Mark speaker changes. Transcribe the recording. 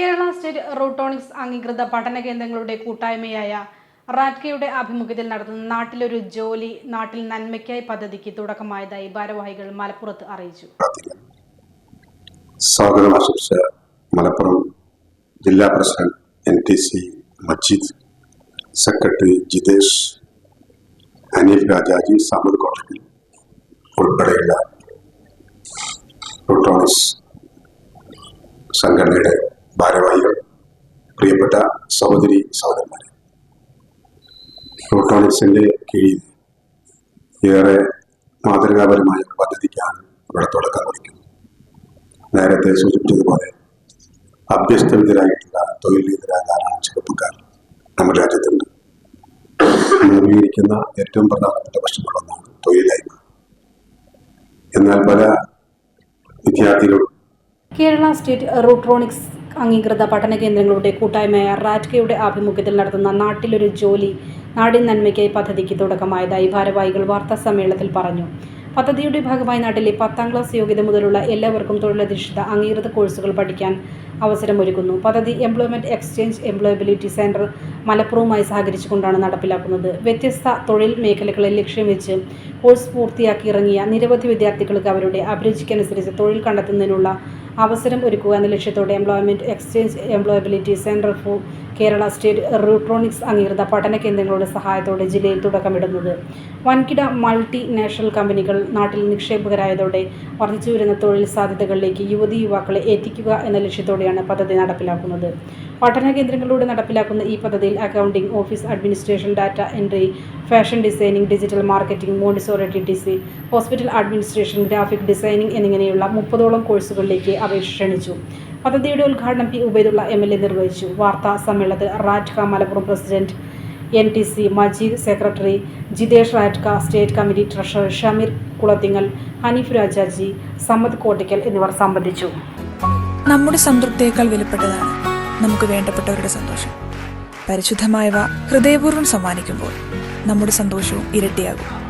Speaker 1: Kerala state Rutronix അംഗീകൃത പഠന കേന്ദ്രങ്ങളുടെ കൂട്ടായ്മയായ റാറ്റ്കയുടെ ആഭിമുഖ്യത്തിൽ നടത്തുന്ന നാട്ടിലൊരു ജോലി നാട്ടിൽ നന്മയ്ക്കായി പദ്ധതിക്ക് തുടക്കമായതായി ഭാരവാഹികൾ മലപ്പുറത്ത് അറിയിച്ചു.
Speaker 2: സ്വാഗതം മലപ്പുറം ജില്ലാ പ്രസിഡന്റ് മജീദ് സെക്രട്ടറി ജിതേഷ് അനീഫ് രാജാജി സമത് കോളേജിൽ ഉൾപ്പെടെയുള്ള ഇലക്ട്രോണിക്സ് സംഘടനയുടെ ഭാരവാഹികൾ പ്രിയപ്പെട്ട സഹോദരി സഹോദരന്മാരെ. ഇലക്ട്രോണിക്സിന്റെ കീഴിൽ ഏറെ മാതൃകാപരമായ പദ്ധതിക്കാണ് ഇവിടെ തുടക്കം കുറിക്കുന്നത്. നേരത്തെ സൂചിപ്പിച്ചതുപോലെ അഭ്യസ്തവിതരായിട്ടുള്ള തൊഴിലിതരായ ധാരാളം ചെറുപ്പക്കാർ നമ്മുടെ രാജ്യത്തുണ്ട്. അഭിമുഖീകരിക്കുന്ന ഏറ്റവും പ്രധാനപ്പെട്ട പ്രശ്നങ്ങളൊന്നാണ് തൊഴിലില്ലായ്മ. എന്നാൽ പല വിദ്യാർത്ഥികളും
Speaker 1: കേരള സ്റ്റേറ്റ് റൂട്രോണിക്സ് അംഗീകൃത പഠന കേന്ദ്രങ്ങളുടെ കൂട്ടായ്മയായ റാറ്റ്കയുടെ ആഭിമുഖ്യത്തിൽ നടത്തുന്ന നാട്ടിലൊരു ജോലി നാടിൻ നന്മയ്ക്കായി പദ്ധതിക്ക് തുടക്കമായതായി ഭാരവാഹികൾ വാർത്താ സമ്മേളനത്തിൽ പറഞ്ഞു. പദ്ധതിയുടെ ഭാഗമായി നാട്ടിലെ പത്താം ക്ലാസ് യോഗ്യത മുതലുള്ള എല്ലാവർക്കും തൊഴിലധിഷ്ഠിത അംഗീകൃത കോഴ്സുകൾ പഠിക്കാൻ അവസരമൊരുക്കുന്നു. പദ്ധതി എംപ്ലോയ്മെന്റ് എക്സ്ചേഞ്ച് എംപ്ലോയബിലിറ്റി സെന്റർ മലപ്പുറവുമായി സഹകരിച്ചുകൊണ്ടാണ് നടപ്പിലാക്കുന്നത്. വ്യത്യസ്ത തൊഴിൽ മേഖലകളെ ലക്ഷ്യം വെച്ച് കോഴ്സ് പൂർത്തിയാക്കി ഇറങ്ങിയ നിരവധി വിദ്യാർത്ഥികൾക്ക് അവരുടെ അഭിരുചിക്കനുസരിച്ച് തൊഴിൽ കണ്ടെത്തുന്നതിനുള്ള അവസരം ഒരുക്കുക എന്ന ലക്ഷ്യത്തോടെ employment exchange employability centre for Kerala state Rutronix അംഗീകൃത പഠന കേന്ദ്രങ്ങളുടെ സഹായത്തോടെ ജില്ലയിൽ തുടക്കമിടുന്നത്. വൻകിട മൾട്ടി നാഷണൽ കമ്പനികൾ നാട്ടിൽ നിക്ഷേപകരായതോടെ വർദ്ധിച്ചു വരുന്ന തൊഴിൽ സാധ്യതകളിലേക്ക് യുവതി യുവാക്കളെ എത്തിക്കുക എന്ന ലക്ഷ്യത്തോടെയാണ് പദ്ധതി നടപ്പിലാക്കുന്നത്. പഠന കേന്ദ്രങ്ങളിലൂടെ നടപ്പിലാക്കുന്ന ഈ പദ്ധതിയിൽ accounting office administration data entry fashion designing digital marketing T T C hospital administration graphic designing എന്നിങ്ങനെയുള്ള മുപ്പതോളം കോഴ്സുകളിലേക്ക് അപേക്ഷ ക്ഷണിച്ചു. പദ്ധതിയുടെ ഉദ്ഘാടനം P Ubaidullah M L A നിർവഹിച്ചു. വാർത്താ സമ്മേളനത്തിൽ Ratka Malappuram president N T C Majeed secretary Jithesh Ratka state committee treasurer Shameer Kulathingal Haneef Rajaji Sammad Kottikkal എന്നിവർ സംബന്ധിച്ചു.
Speaker 3: നമ്മുടെ സംതൃപ്തിയേക്കാൾ വിലപ്പെട്ടതാണ് നമുക്ക് വേണ്ടപ്പെട്ടവരുടെ സന്തോഷം. പരിശുദ്ധമായവ ഹൃദയപൂർവം സമ്മാനിക്കുമ്പോൾ നമ്മുടെ സന്തോഷവും ഇരട്ടിയാകും.